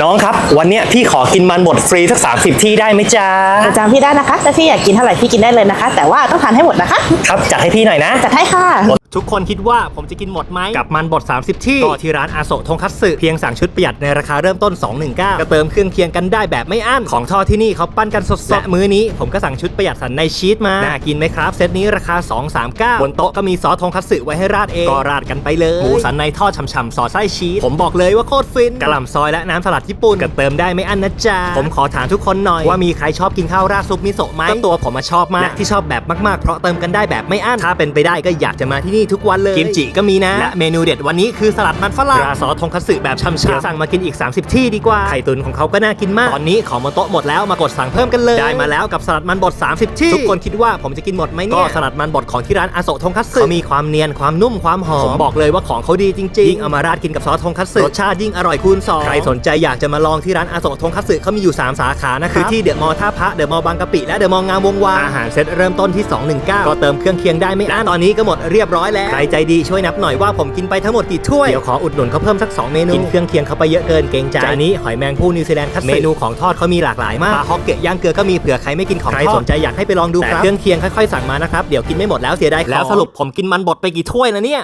น้องครับ วันเนี้ยพี่ขอกินมันบดฟรีสัก 30 ที่ได้ไหมจ๊ะประจำพี่ได้นะคะถ้าพี่อยากกินเท่าไหร่พี่กินได้เลยนะคะ แต่ว่าต้องทานให้หมดนะคะ ครับจัดให้พี่หน่อยนะ จัดให้ค่ะ ทุกคนคิดว่าผมจะกินหมดไหมกับมันบด 30 ที่ก็ที่ร้านอาโซะทงคัตสึเพียงสั่งชุดประหยัดในราคาเริ่มต้น 219ก็เติมเครื่องเคียงกันได้แบบไม่อั้นของทอดที่นี่เขาปั้นกันสดๆและมื้อนี้ผมก็สั่งชุดประหยัดสันในชีสมาน่ากินไหมครับเซตนี้ราคา 239บนโต๊ะก็มีซอสทงคัตสึไว้ให้ราดเองก็ราดกันไปเลยหมูสันในทอดฉ่ำๆสอดไส้ชีสผมบอกเลยว่าโคตรฟินกระหล่ำซอยและน้ำสลัดญี่ปุ่นก็เติมได้ไม่อั้นนะจ๊ะผมขอถามทุกคนหน่อยว่ามีใครชอบกินข้าวราดซุปมิโซะไหมก็ตัวผมมาชอบมากและที่ชอบแบบมากๆเพราะเติมกันได้แบบไม่อั้นถ้าเป็นไปได้ก็อยากจะมาที่นี่ทุกวันเลย กิมจิก็มีนะ และเมนูเด็ดวันนี้คือสลัดมันฝรั่งราซอสทงคัตสึแบบช่ำๆสั่งมากินอีก 30 ที่ดีกว่า ไข่ตุนของเขาก็น่ากินมาก ตอนนี้ของบนโต๊ะหมดแล้วมากดสั่งเพิ่มกันเลย ได้มาแล้วกับสลัดมันบด 30 ที่ ทุกคนคิดว่าผมจะกินหมดไหมเนี่ย ก็สลัดมันบดของที่ร้านอาโซะทงคัตสึเขามีความเนียนความนุ่มความหอมผมบอกเลยว่าของเขาดีจริงๆ ยิ่งเอามาราดกินกับซอสทงคัตสึรสชาติยิ่งอร่อยคูณสองใครสนใจอยากจะมาลองที่ร้านอาโซะทงคัตสึเขามีอยู่ 3 สาขานะครับคือที่เดอะมอลล์ท่าพระเดอะมอลล์บางกะปิและเดอะมอลล์งามวงวานอาหารเซตเริ่มต้นที่ 219 ก็เติมเครื่องเคียงได้ไม่อั้นตอนนี้ก็หมดเรียบร้อยแล้วใครใจดีช่วยนับหน่อยว่าผมกินไปทั้งหมดกี่ถ้วย เดี๋ยวขออุดหนุนเขาเพิ่มสัก 2 เมนู กินเครื่องเคียงเขาไปเยอะเกินเกรงใจจานนี้หอยแมงผู้นิวซีแลนด์คัตสึเมนูของทอดเขามีหลากหลายมากปลาฮอกเกะย่างเกลือก็มีเผื่อใครไม่กินของทอดใครสนใจอยากให้ไปลองดูครับแต่เครื่องเคียงค่อยๆสั่งมานะครับเดี๋ยวกินไม่หมดแล้วเสียดายของแล้วสรุปผมกินมันบดไปกี่ถ้วยแล้วเนี่ย